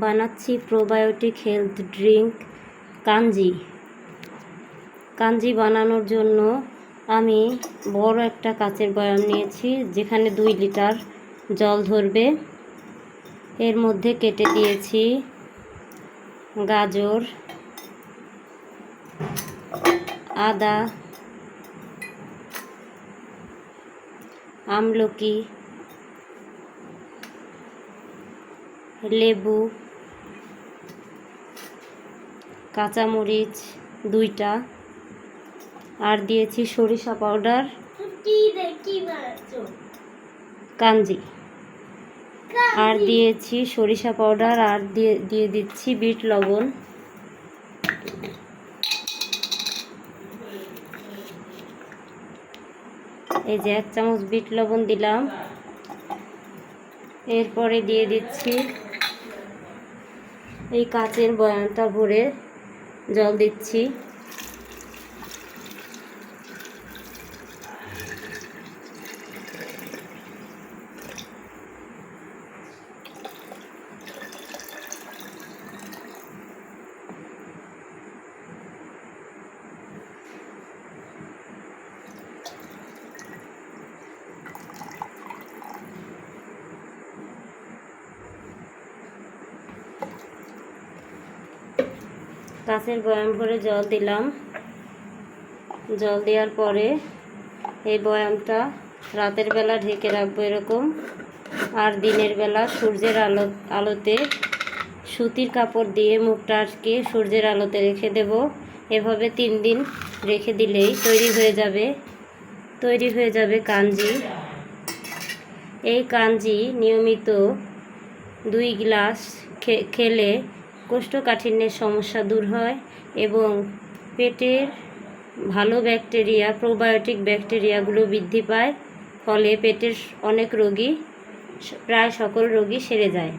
বানাচ্ছি probiotic health drink kanji. Kanji বানানোর জন্য আমি বড় একটা কাচের বয়াম নিয়েছি, যেখানে দুই লিটার জল ধরবে। এর মধ্যে কেটে দিয়েছি গাজর, আদা, আমলকি লেবু কাঁচামরিচ দুইটা আর দিয়েছি সরিষা পাউডার। কাঞ্জি। আর দিয়েছি সরিষা পাউডার আর দিয়ে দিয়ে দিচ্ছি বিট লবণ। এই যে এক চামচ বিট লবণ দিলাম। এরপরে দিয়ে দিচ্ছি এই কাচের বয়ামটা ভরে জল দিচ্ছি। কাঁচের বয়াম ভরে জল দিলাম। জল দেওয়ার পরে এই বয়ামটা রাতের বেলা ঢেকে রাখব এরকম। আর দিনের বেলা সূর্যের আলো আলোতে সুতির কাপড় দিয়ে মুখটা আটকে সূর্যের আলোতে রেখে দেব। এভাবে তিন দিন রেখে দিলেই তৈরি হয়ে যাবে। তৈরি হয়ে যাবে কাঞ্জি। এই কাঞ্জি নিয়মিত দুই গ্লাস খেলে কোষ্ঠকাঠিন্যের সমস্যা দূর হয় এবং পেটের ভালো ব্যাকটেরিয়া, প্রোবায়োটিক ব্যাকটেরিয়াগুলো বৃদ্ধি পায়, ফলে পেটের অনেক রোগী, প্রায় সকল রোগী সেরে যায়।